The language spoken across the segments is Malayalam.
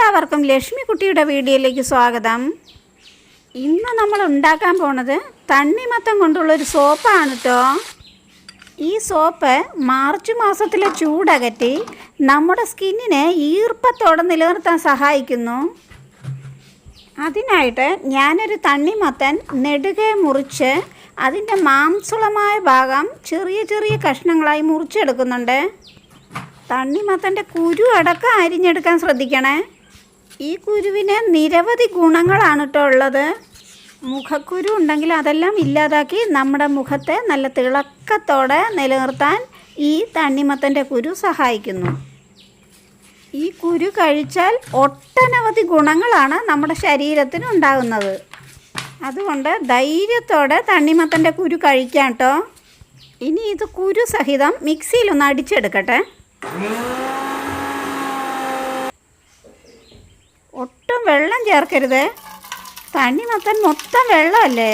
എല്ലാവർക്കും ലക്ഷ്മി കുട്ടിയുടെ വീഡിയോയിലേക്ക് സ്വാഗതം. ഇന്ന് നമ്മൾ ഉണ്ടാക്കാൻ പോണത് തണ്ണിമത്തം കൊണ്ടുള്ളൊരു സോപ്പാണ് കേട്ടോ ഈ സോപ്പ് മാർച്ച് മാസത്തിലെ ചൂടകറ്റി നമ്മുടെ സ്കിന്നിനെ ഈർപ്പത്തോടെ നിലനിർത്താൻ സഹായിക്കുന്നു. അതിനായിട്ട് ഞാനൊരു തണ്ണിമത്തൻ നെടുകെ മുറിച്ച് അതിന്റെ മാംസുളമായ ഭാഗം ചെറിയ ചെറിയ കഷ്ണങ്ങളായി മുറിച്ചെടുക്കുന്നുണ്ട്. തണ്ണിമത്തന്റെ കുരു അടക്കം അരിഞ്ഞെടുക്കാൻ ശ്രദ്ധിക്കണേ. ഈ കുരുവിന് നിരവധി ഗുണങ്ങളാണ് കേട്ടോ ഉള്ളത്. മുഖക്കുരു ഉണ്ടെങ്കിൽ അതെല്ലാം ഇല്ലാതാക്കി നമ്മുടെ മുഖത്തെ നല്ല തിളക്കത്തോടെ നിലനിർത്താൻ ഈ തണ്ണിമത്തന്റെ കുരു സഹായിക്കുന്നു. ഈ കുരു കഴിച്ചാൽ ഒട്ടനവധി ഗുണങ്ങളാണ് നമ്മുടെ ശരീരത്തിന് ഉണ്ടാകുന്നത്. അതുകൊണ്ട് ധൈര്യത്തോടെ തണ്ണിമത്തന്റെ കുരു കഴിക്കാം കേട്ടോ ഇനി ഇത് കുരു സഹിതം മിക്സിയിലൊന്ന് അടിച്ചെടുക്കട്ടെ. ഒട്ടും വെള്ളം ചേർക്കരുത്. തണ്ണിമത്തൻ മൊത്തം വെള്ളമല്ലേ?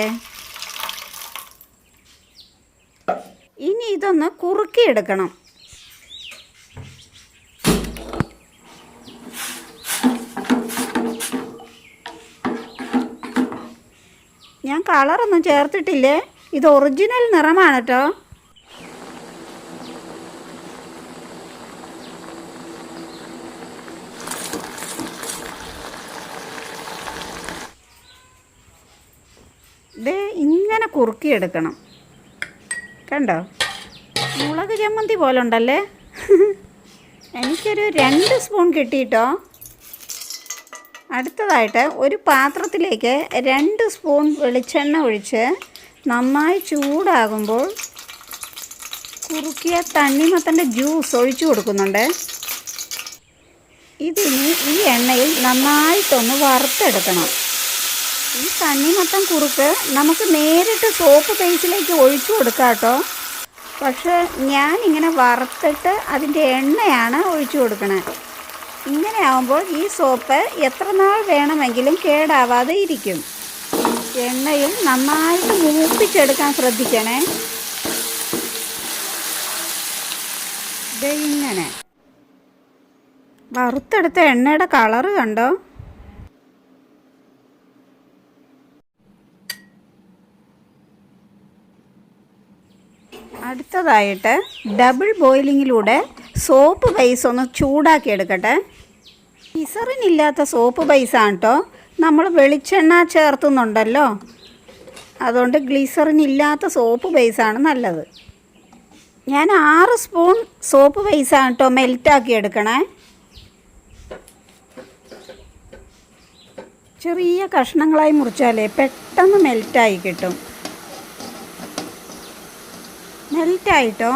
ഇനി ഇതൊന്ന് കുറുക്കിയെടുക്കണം. ഞാൻ കളറൊന്നും ചേർത്തിട്ടില്ലേ? ഇത് ഒറിജിനൽ നിറമാണ് കേട്ടോ ഇങ്ങനെ കുറുക്കിയെടുക്കണം കണ്ടോ? മുളക് ചമ്മന്തി പോലെ ഉണ്ടല്ലേ? എനിക്കൊരു രണ്ട് സ്പൂൺ കിട്ടിയിട്ടോ? അടുത്തതായിട്ട് ഒരു പാത്രത്തിലേക്ക് രണ്ട് സ്പൂൺ വെളിച്ചെണ്ണ ഒഴിച്ച് നന്നായി ചൂടാകുമ്പോൾ കുറുക്കിയ തണ്ണിമത്തന്റെ ജ്യൂസ് ഒഴിച്ചു കൊടുക്കുന്നുണ്ട്. ഇതിനി ഈ എണ്ണയിൽ നന്നായിട്ടൊന്ന് വറുത്തെടുക്കണം. ഈ തണ്ണിമത്തൻ കുറുക്ക് നമുക്ക് നേരിട്ട് സോപ്പ് പേസ്റ്റിലേക്ക് ഒഴിച്ചു കൊടുക്കാം കേട്ടോ. പക്ഷേ ഇങ്ങനെ വറുത്തിട്ട് അതിന്റെ എണ്ണയാണ് ഒഴിച്ചു കൊടുക്കണേ. ഇങ്ങനെ ആവുമ്പോൾ ഈ സോപ്പ് എത്ര നാൾ വേണമെങ്കിലും കേടാവാതെ ഇരിക്കും. എണ്ണയിൽ നന്നായിട്ട് മൂപ്പിച്ചെടുക്കാൻ ശ്രദ്ധിക്കണേ. ഇങ്ങനെ. വറുത്തെടുത്ത എണ്ണയുടെ കളറ് കണ്ടോ? അടുത്തതായിട്ട് ഡബിൾ ബോയിലിങ്ങിലൂടെ സോപ്പ് ബൈസ് ഒന്ന് ചൂടാക്കി എടുക്കട്ടെ. ഇസറിനില്ലാത്ത സോപ്പ് ബൈസാണ് കേട്ടോ നമ്മൾ വെളിച്ചെണ്ണ ചേർത്തുന്നുണ്ടല്ലോ. അതുകൊണ്ട് ഗ്ലിസറിൻ ഇല്ലാത്ത സോപ്പ് ബൈസാണ് നല്ലത്. ഞാൻ ആറ് സ്പൂൺ സോപ്പ് ബൈസാണ് കേട്ടോ മെൽറ്റാക്കി എടുക്കണേ. ചെറിയ കഷ്ണങ്ങളായി മുറിച്ചാലേ പെട്ടെന്ന് മെൽറ്റായി കിട്ടും. മെൽറ്റായിട്ടോ?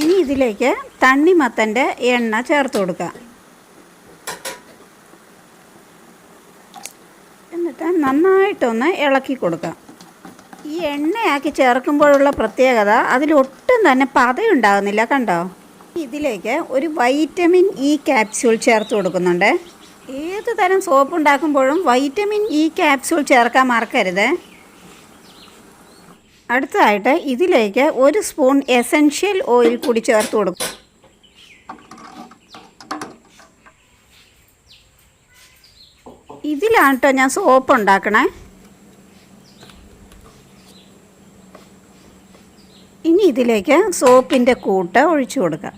ഇനി ഇതിലേക്ക് തണ്ണിമത്തന്റെ എണ്ണ ചേർത്ത് കൊടുക്കുക എന്നിട്ട് നന്നായിട്ടൊന്ന് ഇളക്കി കൊടുക്കുക ഈ എണ്ണയാക്കി ചേർക്കുമ്പോഴുള്ള പ്രത്യേകത അതിലൊട്ടും തന്നെ പതയുണ്ടാകുന്നില്ല കണ്ടോ? ഇതിലേക്ക് ഒരു വൈറ്റമിൻ ഇ ക്യാപ്സ്യൂൾ ചേർത്ത് കൊടുക്കുന്നുണ്ട്. ഏത് തരം സോപ്പ് ഉണ്ടാക്കുമ്പോഴും വൈറ്റമിൻ ഇ ക്യാപ്സ്യൂൾ ചേർക്കാൻ മറക്കരുത്. അടുത്തതായിട്ട് ഇതിലേക്ക് ഒരു സ്പൂൺ എസൻഷ്യൽ ഓയിൽ കൂടി ചേർത്ത് കൊടുക്കും. ഇതിലാണ് കേട്ടോ ഞാൻ സോപ്പ് ഉണ്ടാക്കണേ. ഇനി ഇതിലേക്ക് സോപ്പിന്റെ കൂട്ട് ഒഴിച്ചു കൊടുക്കുക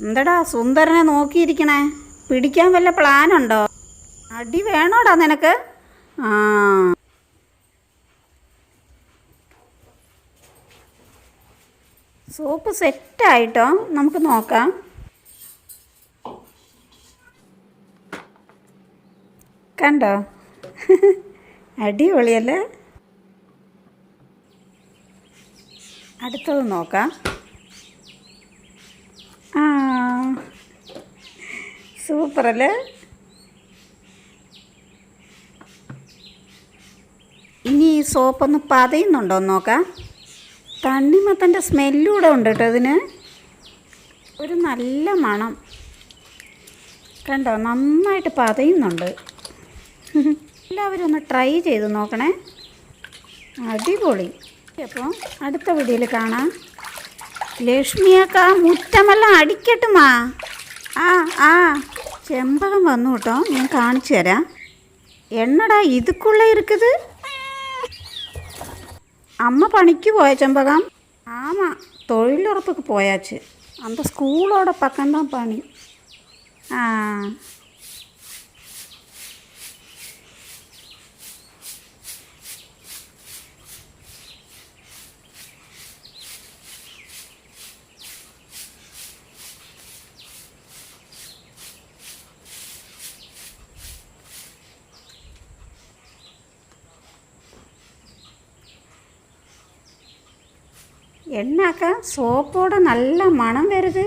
എന്തടാ സുന്ദരനെ നോക്കിയിരിക്കണേ? പിടിക്കാൻ വല്ല പ്ലാനുണ്ടോ? അടി വേണോടാ നിനക്ക്? ആ. സോപ്പ് സെറ്റായിട്ടോ? നമുക്ക് നോക്കാം. കണ്ടോ? അടിപൊളിയല്ലേ? അടുത്തത് നോക്കാം. സൂപ്പറല്ലേ ഇനി ഈ സോപ്പൊന്ന് പതയുന്നുണ്ടോ എന്ന് നോക്കാം. തണ്ണിമത്തന്റെ സ്മെല്ലൂടെ ഉണ്ട് കേട്ടോ ഇതിന്. ഒരു നല്ല മണം. കണ്ടോ നന്നായിട്ട് പതയുന്നുണ്ട്. എല്ലാവരും ഒന്ന് ട്രൈ ചെയ്ത് നോക്കണേ. അടിപൊളി. അപ്പോൾ അടുത്ത വീഡിയോയിൽ കാണാം. ലക്ഷ്മിയൊക്കെ മുറ്റമെല്ലാം അടിക്കട്ടുമാ. ആ ആ. ചെമ്പകം വന്നു കേട്ടോ. ഞാൻ കാണിച്ചു തരാം. എന്നടാ ഇതുക്കുള്ള ഇരിക്കത് അമ്മ പണിക്ക് പോയ ചെമ്പകം? ആമാ തൊഴിലുറപ്പൊക്കെ പോയാച്ച്. അന്ത സ്കൂളോടെ പക്കം പണി? ആ. எண்ணாக்கா சோப்போட நல்ல மனம் வருது.